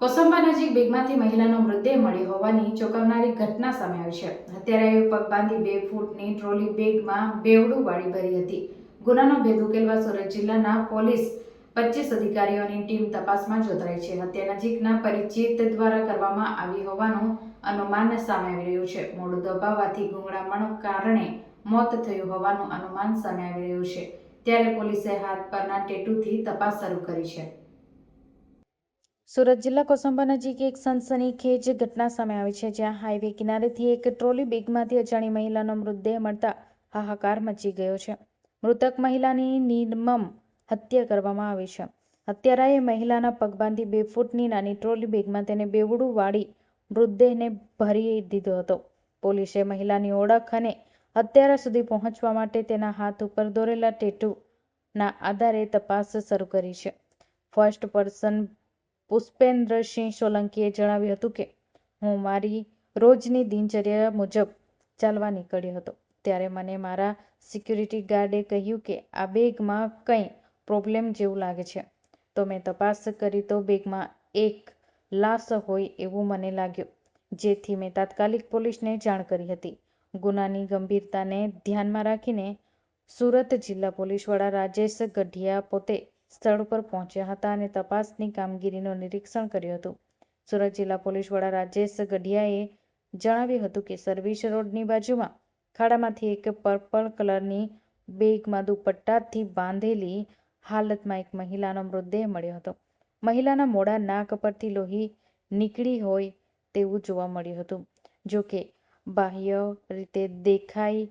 કોસંબા નજીક બેગમાંથી મહિલાનો મૃતદેહ મળ્યો હોવાની ચોંકાવનારી ઘટના સામે આવી છે. હત્યારાએ પગબાંધી બે ફૂટની ટ્રોલી બેગમાં બેવડું વાળી ભરી હતી. ગુનાનો ભેદ ઉકેલવા સુરત જિલ્લાના પોલીસ પચીસ અધિકારીઓની ટીમ તપાસમાં જોતરાઈ છે. હત્યા નજીકના પરિચિત દ્વારા કરવામાં આવી હોવાનું અનુમાન સામે આવી રહ્યું છે. મોડું દબાવવાથી ગુંગળામણ કારણે મોત થયું હોવાનું અનુમાન સામે આવી રહ્યું છે. ત્યારે પોલીસે હાથ પરના ટેટુથી તપાસ શરૂ કરી છે. સુરત જિલ્લા કોસંબા નજીક એક સનસનીખેજ ઘટના સામે આવી છે, જ્યાં હાઈવે કિનારેથી એક ટ્રોલી બેગમાંથી અજાણી મહિલાનો મૃતદેહ મળતા હાહાકાર મચી ગયો છે. મૃતક મહિલાની નિર્મમ હત્યા કરવામાં આવી છે. હત્યારાએ મહિલાના પગ બાંધી બે ફૂટની નાની ટ્રોલી બેગમાં તેને બેવડું વાળી મૃતદેહને ભરી દીધો હતો. પોલીસે મહિલાની ઓળખ અને હત્યારા સુધી પહોંચવા માટે તેના હાથ ઉપર દોરેલા ટેટુના આધારે તપાસ શરૂ કરી છે. ફર્સ્ટ પર્સન પુષ્પેન્દ્રસિંહ સોલંકીએ જણાવ્યું હતું કે, હું મારી રોજની દિનચર્યા મુજબ ચાલવા નીકળ્યો હતો. ત્યારે મને મારા સિક્યુરિટી ગાર્ડે કહ્યું કે, આ બેગમાં કંઈ પ્રોબ્લેમ જેવું લાગે છે. તો મેં તપાસ કરી તો બેગમાં એક લાશ હોય એવું મને લાગ્યું, જેથી મેં તાત્કાલિક પોલીસને જાણ કરી હતી. ગુનાની ગંભીરતાને ધ્યાનમાં રાખીને સુરત જિલ્લા પોલીસ વડા રાજેશ ગઢિયા પોતે સ્થળ ઉપર પહોંચ્યા હતા અને તપાસની કામગીરીનું નિરીક્ષણ કર્યું હતું. સુરત જિલ્લા પોલીસ વડા રાજેશ ગઢિયાએ જણાવ્યું હતું કે સર્વિસ રોડની બાજુમાં ખાડામાંથી એક પર્પલ કલરની બેગમાં દુપટ્ટાથી બાંધેલી હાલતમાં એક મહિલાનો મૃતદેહ મળ્યો હતો. મહિલાના મોડા નાક પરથી લોહી નીકળી હોય તેવું જોવા મળ્યું હતું. જો કે બાહ્ય રીતે દેખાય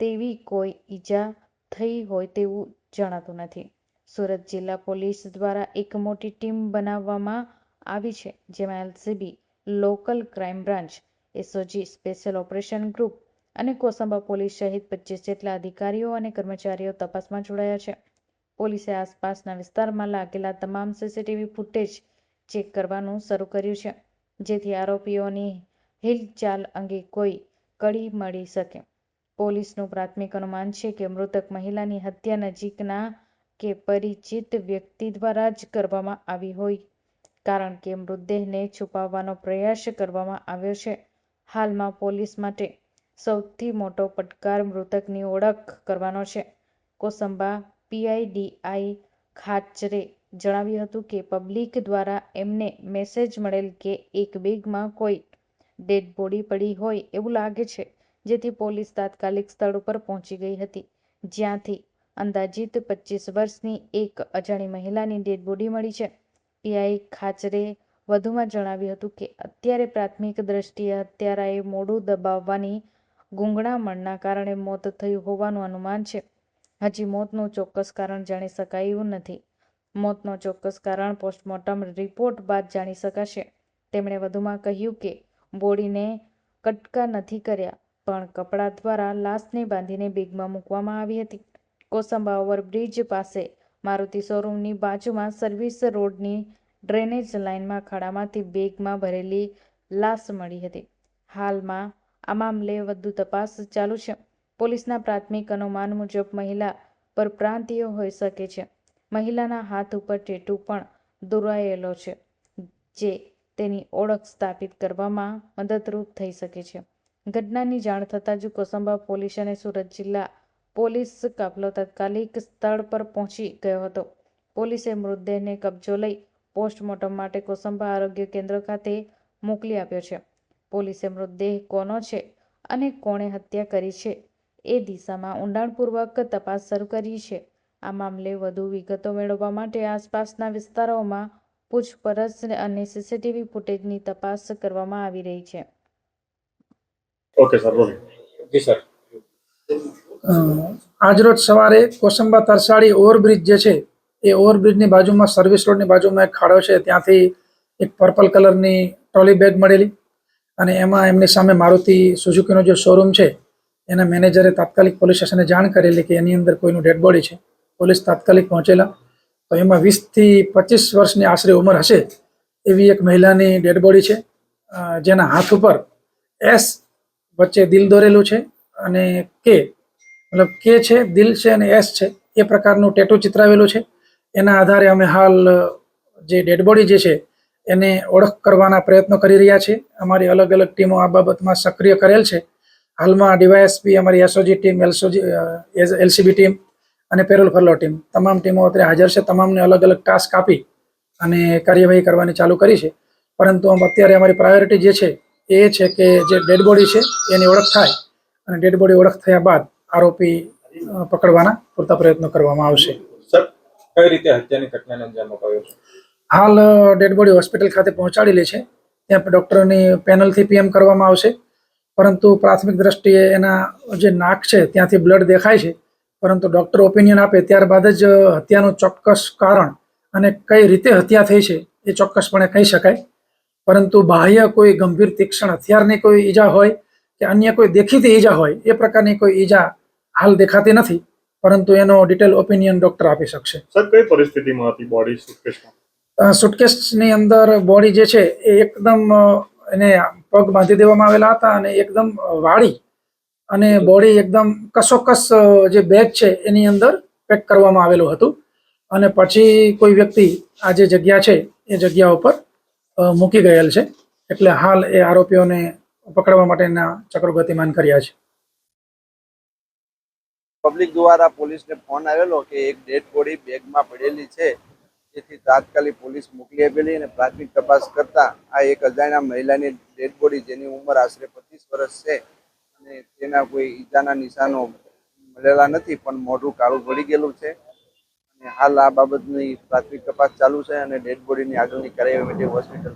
તેવી કોઈ ઈજા થઈ હોય તેવું જણાતું નથી. સુરત જિલ્લા પોલીસ દ્વારા એક મોટી ટીમ બનાવવામાં આવી છે, જેમાં LCB, local crime branch, SOG, special operation group અને કોસંબા પોલીસ સહિત પચીસ જેટલા અધિકારીઓ અને કર્મચારીઓ તપાસમાં જોડાયા છે. પોલીસે આસપાસના વિસ્તારમાં લાગેલા તમામ સીસીટીવી ફૂટેજ ચેક કરવાનું શરૂ કર્યું છે, જેથી આરોપીઓની હિલચાલ અંગે કોઈ કડી મળી શકે. પોલીસનું પ્રાથમિક અનુમાન છે કે મૃતક મહિલાની હત્યા નજીકના કે પરિચિત વ્યક્તિ દ્વારા જ કરવામાં આવી હોય, કારણ કે મૃતદેહને છુપાવવાનો પ્રયાસ કરવામાં આવ્યો છે. હાલમાં પોલીસ માટે સૌથી મોટો પડકાર મૃતકની ઓળખ કરવાનો છે. કોસંબા પીઆઈડીઆઈ ખાચરે જણાવ્યું હતું કે પબ્લિક દ્વારા એમને મેસેજ મળેલ કે એક બેગમાં કોઈ ડેડ બોડી પડી હોય એવું લાગે છે, જેથી પોલીસ તાત્કાલિક સ્થળ ઉપર પહોંચી ગઈ હતી. જ્યાંથી અંદાજિત પચીસ વર્ષની એક અજાણી મહિલાની ડેડ બોડી મળી છે. પીઆઈ ખાચરે વધુમાં જણાવ્યું હતું કે, અત્યારે પ્રાથમિક દ્રષ્ટિએ હત્યારાએ મોડું દબાવવાની ગૂંગળામણના કારણે મોત થયું હોવાનું અનુમાન છે. હજી મોતનું ચોક્કસ કારણ જાણી શકાયું નથી. મોતનો ચોક્કસ કારણ પોસ્ટમોર્ટમ રિપોર્ટ બાદ જાણી શકાશે. તેમણે વધુમાં કહ્યું કે, બોડીને કટકા નથી કર્યા, પણ કપડાં દ્વારા લાશને બાંધીને બેગમાં મૂકવામાં આવી હતી. કોસંબા ઓવરબ્રિજ પાસે. મારુતિ શોરૂમની બાજુમાં સર્વિસ રોડની ડ્રેનેજ લાઇનમાં ખાડામાંથી બેગમાં ભરેલી લાશ મળી હતી. હાલમાં આ મામલે વધુ તપાસ ચાલુ છે. પોલીસના પ્રાથમિક અનુમાન મુજબ મહિલા પરપ્રાંતીય હોઈ શકે છે. મહિલાના હાથ ઉપર ટેટુ પણ દોરાયેલો છે, જે તેની ઓળખ સ્થાપિત કરવામાં મદદરૂપ થઈ શકે છે. ઘટનાની જાણ થતાં જ કોસંબા પોલીસ અને સુરત જિલ્લા પોલીસ કાફલો તાત્કાલિક સ્થળ પર પહોંચી ગયો હતો. પોલીસે મૃતદેહને કબજો લઈ પોસ્ટમોર્ટમ માટે કોસંબા આરોગ્ય કેન્દ્ર ખાતે મોકલી આપ્યો છે. પોલીસે મૃતદેહ કોનો છે અને કોણે હત્યા કરી છે એ દિશામાં ઊંડાણપૂર્વક તપાસ શરૂ કરી છે. આ મામલે વધુ વિગતો મેળવવા માટે આસપાસના વિસ્તારોમાં પૂછપરછ અને સીસીટીવી ફૂટેજની તપાસ કરવામાં આવી રહી છે. ઓકે સર બોલો. જી સર આજરોજ સવારે કોસંબા તરસાડી ઓવરબ્રિજ જે છે, એ ઓવરબ્રિજની બાજુમાં સર્વિસ રોડની બાજુમાં એક ખાડો છે, ત્યાંથી એક પર્પલ કલરની ટ્રોલી બેગ મળેલી અને એમાં એમની સામે મારુતિ સુઝુકીનો જે શોરૂમ છે, એના મેનેજરે તાત્કાલિક પોલીસ સ્ટેશને જાણ કરેલી કે એની અંદર કોઈનું ડેડ બોડી છે. પોલીસ તાત્કાલિક પહોંચેલા. તો એમાં વીસથી પચીસ વર્ષની આશરે ઉંમર હશે એવી એક મહિલાની ડેડ બોડી છે. જેના હાથ ઉપર એસ વચ્ચે દિલ દોરેલું છે અને કે મતલબ કે છે, દિલ છે અને એસ છે, એ પ્રકારનું ટેટો ચિતરાવેલું છે. એના આધારે અમે હાલ જે ડેડ બોડી જે છે, એને ઓળખ કરવાના પ્રયત્નો કરી રહ્યા છે. અમારી અલગ અલગ ટીમો આ બાબતમાં સક્રિય કરેલ છે. હાલમાં ડીવાયએસપી, અમારી એસઓજી ટીમ એલસોજી એલસીબી ટીમ અને પેરોલ ફરલો ટીમ. તમામ ટીમો અત્યારે હાજર છે. તમામને અલગ અલગ ટાસ્ક આપી અને કાર્યવાહી કરવાની ચાલુ કરી છે. પરંતુ અત્યારે અમારી પ્રાયોરિટી જે છે, એ છે કે જે ડેડ બોડી છે, એની ઓળખ થાય. અને ડેડ બોડી ઓળખ થયા બાદ આરોપી પકડવાના પૂરતા પ્રયત્નો કરવામાં આવશે. સર કઈ રીતે હત્યાની ઘટનાને અંજામ અપાયો છે? હાલ ડેડ બોડી હોસ્પિટલ ખાતે પહોંચાડેલી છે. ત્યાં ડૉક્ટરની પેનલથી પીએમ કરવામાં આવશે. પરંતુ પ્રાથમિક દ્રષ્ટિએ એના જે નાક છે ત્યાંથી બ્લડ દેખાય છે. પરંતુ ડૉક્ટર ઓપિનિયન આપે ત્યારબાદ જ હત્યાનું ચોક્કસ કારણ અને કઈ રીતે હત્યા થઈ છે એ ચોક્કસપણે કહી શકાય. પરંતુ બાહ્ય કોઈ ગંભીર તીક્ષ્ણ હથિયારની કોઈ ઈજા હોય કે અન્ય કોઈ દેખીતી ઈજા હોય એ પ્રકારની કોઈ ઈજા હાલ દેખાતી નથી પરંતુ એનો ડિટેલ ઓપિનિયન ડૉક્ટર આપી શકશે. સર કઈ પરિસ્થિતિમાં હતી બોડી સુટકેસમાં સુટકેસની અંદર બોડી જે છે એ એકદમ એને પગ બાંધી દેવામાં આવેલા હતા અને એકદમ વાળી અને બોડી એકદમ કસોકસ જે બેગ છે એની અંદર પેક કરવામાં આવેલું હતું. અને પછી કોઈ વ્યક્તિ આ જે જગ્યા છે એ જગ્યા ઉપર મૂકી ગયેલ છે. એટલે હાલ એ આરોપીઓને પકડવા માટેના ચક્રો ગતિમાન કર્યા છે. પબ્લિક દ્વારા પોલીસને ફોન આવેલો કે એક ડેડ બોડી બેગમાં પડેલી છે. જેથી તાત્કાલિક પોલીસ મોકલી આપેલી અને પ્રાથમિક તપાસ કરતા આ એક અજાણ્યા મહિલાની ડેડ બોડી જેની ઉંમર આશરે પચીસ વર્ષ છે અને તેના કોઈ ઈજાના નિશાનો મળેલા નથી, પણ મોઢું કાળું પડી ગયેલું છે. અને હાલ આ બાબતની પ્રાથમિક તપાસ ચાલુ છે અને ડેડ બોડીની આગળની કાર્યવાહી માટે હોસ્પિટલ